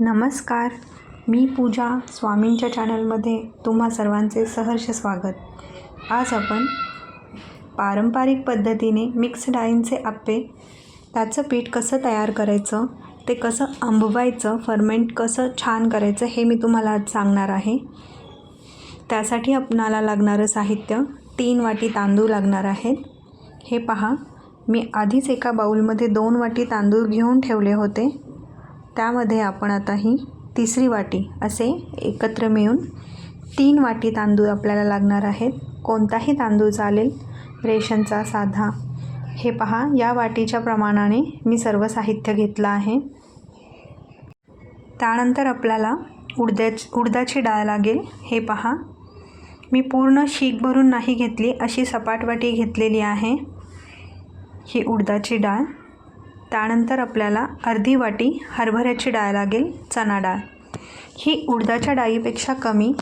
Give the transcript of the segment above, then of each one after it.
नमस्कार. मी पूजा स्वामींच्या चॅनलमध्ये तुम्हा सर्वांचे सहर्ष स्वागत. आज आपण पारंपरिक पद्धतीने मिक्स डाळींचे आप्पे त्याचं पीठ कसं तयार करायचं ते कसं आंबवायचं फर्मेंट कसं छान करायचं हे मी तुम्हाला आज सांगणार आहे. त्यासाठी आपणाला लागणारं साहित्य तीन वाटी तांदूळ लागणार आहेत. हे पहा मी आधीच एका बाऊलमध्ये दोन वाटी तांदूळ घेऊन ठेवले होते. त्यामध्ये आपण आता ही तिसरी वाटी असे एकत्र मिळून तीन वाटी तांदूळ आपल्याला लागणार आहेत. कोणताही तांदूळ चालेल. रेशनचा साधा. हे पहा या वाटीच्या प्रमाणाने मी सर्व साहित्य घेतलं आहे. त्यानंतर आपल्याला उडद्याच उडदाची डाळ लागेल. हे पहा. मी पूर्ण शीक भरून नाही घेतली अशी सपाट वाटी घेतलेली आहे. ही उडदाची डाळ. त्यानंतर आपल्याला अर्धी वाटी हरभऱ्याची डाळ लागेल चणा डाळ. ही उडदाच्या डाळीपेक्षा कमी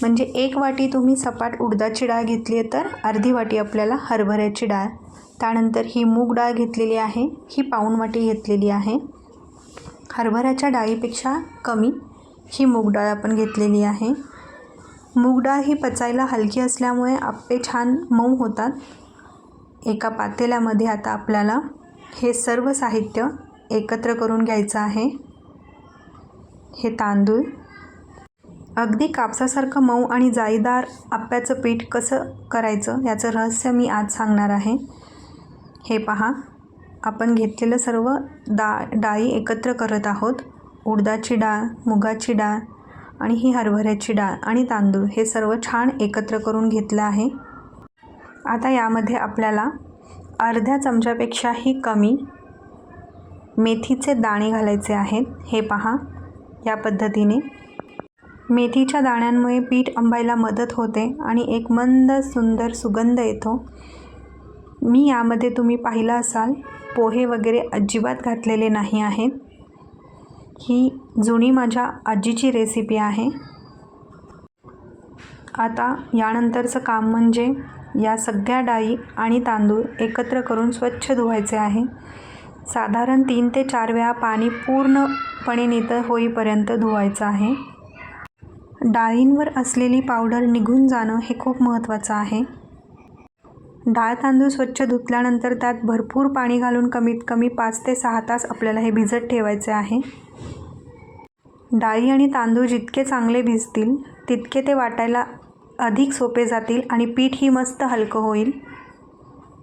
म्हणजे एक वाटी तुम्ही सपाट उडदाची डाळ घेतली आहे तर अर्धी वाटी आपल्याला हरभऱ्याची डाळ. त्यानंतर ही मूग डाळ घेतलेली आहे ही पाऊण वाटी घेतलेली आहे. हरभऱ्याच्या डाळीपेक्षा कमी ही मूग डाळ आपण घेतलेली आहे. मूग डाळ ही पचायला हलकी असल्यामुळे आप्पे छान मऊ होतात. एका पातेल्यामध्ये आता आपल्याला हे सर्व साहित्य एकत्र करून घ्यायचं आहे. हे तांदूळ. अगदी कापसासारखं मऊ आणि जाळीदार आप्याचं पीठ कसं करायचं याचं रहस्य मी आज सांगणार आहे. हे पहा आपण घेतलेलं सर्व डा डाळी एकत्र करत आहोत. उडदाची डाळ मुगाची डाळ आणि ही हरभऱ्याची डाळ आणि तांदूळ हे सर्व छान एकत्र करून घेतलं आहे. आता यामध्ये आपल्याला अर्ध्या चमच्यापेक्षाही कमी मेथीचे दाणे घालायचे आहेत. हे पहा या पद्धतीने. मेथीच्या दाण्यांमुळे पीठ आंबायला मदत होते आणि एक मंद सुंदर सुगंध येतो. मी यामध्ये तुम्ही पाहिलं असाल पोहे वगैरे अजिबात घातलेले नाही आहेत. ही जुनी माझ्या आजीची रेसिपी आहे. आता यानंतरचं काम म्हणजे या सगळ्या डाळी आणि तांदूळ एकत्र करून स्वच्छ धुवायचे आहे. साधारण तीन ते चार वेळा पाणी पूर्णपणे नितळ होईपर्यंत धुवायचं आहे. डाळींवर असलेली पावडर निघून जाणं हे खूप महत्त्वाचं आहे. डाळ तांदूळ स्वच्छ धुतल्यानंतर त्यात भरपूर पाणी घालून कमीत कमी पाच ते सहा तास आपल्याला हे भिजत ठेवायचे आहे. डाळी आणि तांदूळ जितके चांगले भिजतील तितके ते वाटायला अधिक सोपे जातील आणि पीठही मस्त हलकं होईल.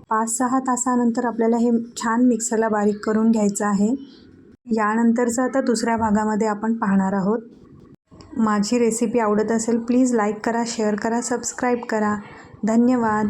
पाच सहा तासानंतर आपल्याला हे छान मिक्सरला बारीक करून घ्यायचं आहे. यानंतरचं आता दुसऱ्या भागामध्ये आपण पाहणार आहोत. माझी रेसिपी आवडत असेल प्लीज लाईक करा शेअर करा सबस्क्राईब करा. धन्यवाद.